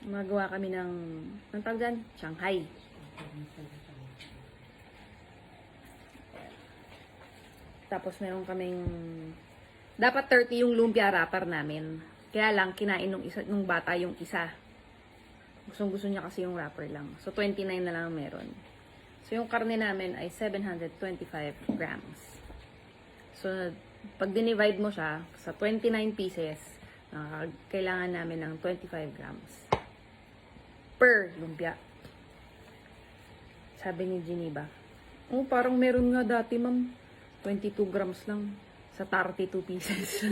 Magawa kami ng, ang tawag dyan? Shanghai. Tapos meron kaming, dapat 30 yung lumpia wrapper namin. Kaya lang, kinain nung, isa, nung bata yung isa. Gustong gusto niya kasi yung wrapper lang. So, 29 na lang ang meron. So, yung karne namin ay 725 grams. So, pag dinivide mo siya sa 29 pieces, nakaka- kailangan namin ng 25 grams per lumpia. Sabi ni Geneva, oh, parang meron nga dati, ma'am. 22 grams lang sa 32 pieces.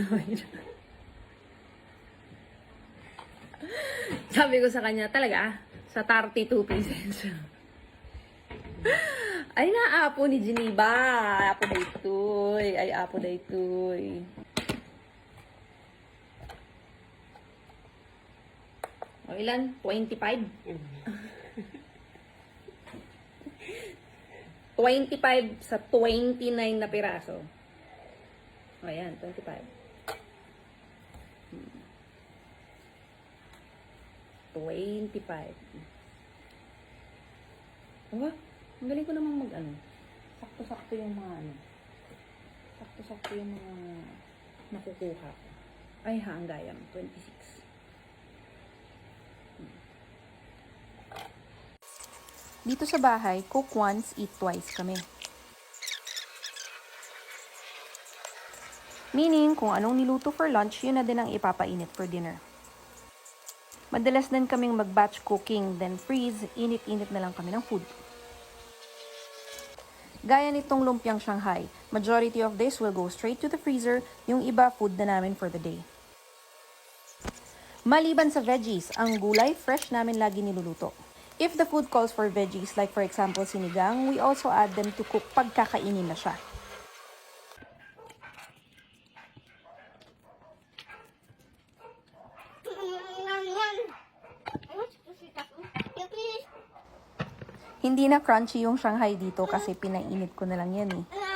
Sabi ko sa kanya, talaga, sa 32 pieces. Ay, naapo ni Geneva. Apo na itoy. Ay, apo na itoy. O, ilan? 25? 25 sa 29 na piraso. O, ayan, 25. Hmm. 25. Aba, ang galing ko namang mag ano. Sakto-sakto yung mga ano. Sakto-sakto yung mga nakukuha ko. Ay ha, ang gayam. 26. Dito sa bahay, cook once, eat twice kami. Meaning, kung anong niluto for lunch, yun na din ang ipapainit for dinner. Madalas din kaming mag-batch cooking, then freeze, init-init na lang kami ng food. Gaya nitong lumpiang Shanghai, majority of this will go straight to the freezer, yung iba food na namin for the day. Maliban sa veggies, ang gulay fresh namin lagi niluluto. If the food calls for veggies, like for example sinigang, we also add them to cook pagkakainin na siya. Hindi na crunchy yung Shanghai dito kasi pinainit ko na lang yan eh.